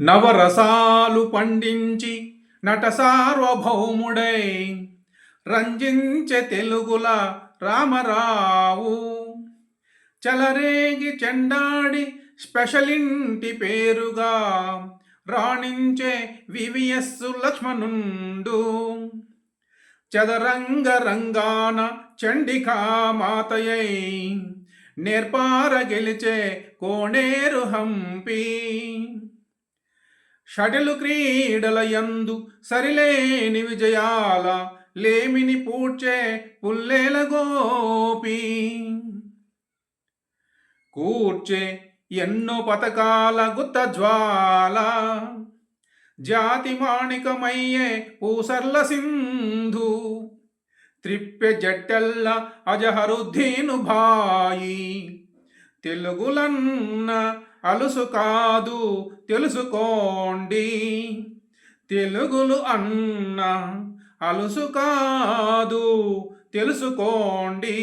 నవరసాలు పండించి నట సార్వభౌముడై రంజించే తెలుగుల రామరావు. చలరేగి చెండాడి స్పెషల్ ఇంటి పేరుగా రాణించే వివిఎస్ లక్ష్మణుండు. చదరంగ రంగాన చండికా మాతయై నేర్పార గెలిచే కోణేరు హంపి. షటిలు క్రీడల యందు సరిలేని విజయాల లేమిని పూడ్చే పుల్లేల గోపి. కూర్చే ఎన్నో పథకాల గుత్త జ్వాల జాతి మాణికమయ్యే పూసర్ల సింధు త్రిప్పె జట్టెల్ల అజహరుద్దీను భాయి. తెలుగులన్న అలుసు కాదు తెలుసుకోండి. తెలుగులు అన్న అలుసు కాదు తెలుసుకోండి.